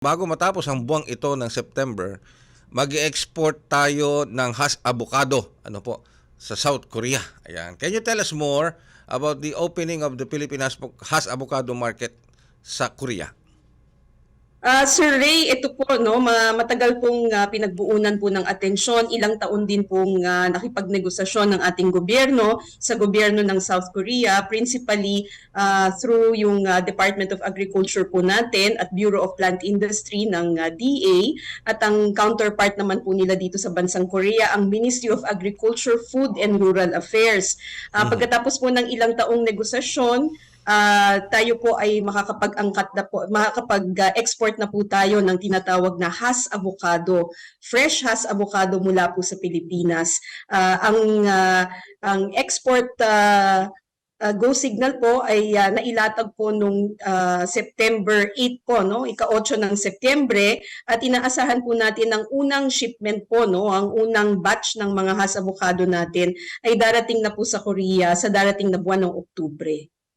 bago matapos ang buwang ito ng September, mag-export tayo ng hash avocado ano po sa South Korea. Ayan. Can you tell us more about the opening of the Philippine hash avocado market sa Korea? Ah, Sir Ray, ito po no, ma- matagal pong ah, pinagbuunan po ng atensyon, ilang taon din pong ah, nakipagnegosasyon ng ating gobyerno sa gobyerno ng South Korea, principally ah, through yung ah, Department of Agriculture po natin at Bureau of Plant Industry ng ah, DA at ang counterpart naman po nila dito sa bansang Korea ang Ministry of Agriculture, Food and Rural Affairs. Ah, Pagkatapos po ng ilang taong negosasyon, Ah, tayo po ay makakapag-angkat na po, makakapag-export na po tayo ng tinatawag na Hass avocado, fresh Hass avocado mula po sa Pilipinas. Ah, ang ah, ang export ah, ah, go signal po ay ah, nailatag po nung ah, September 8 po no, ika-8 ng Setyembre at inaasahan po natin ang unang shipment po no, ang unang batch ng mga Hass avocado natin ay darating na po sa Korea sa darating na buwan ng Oktubre.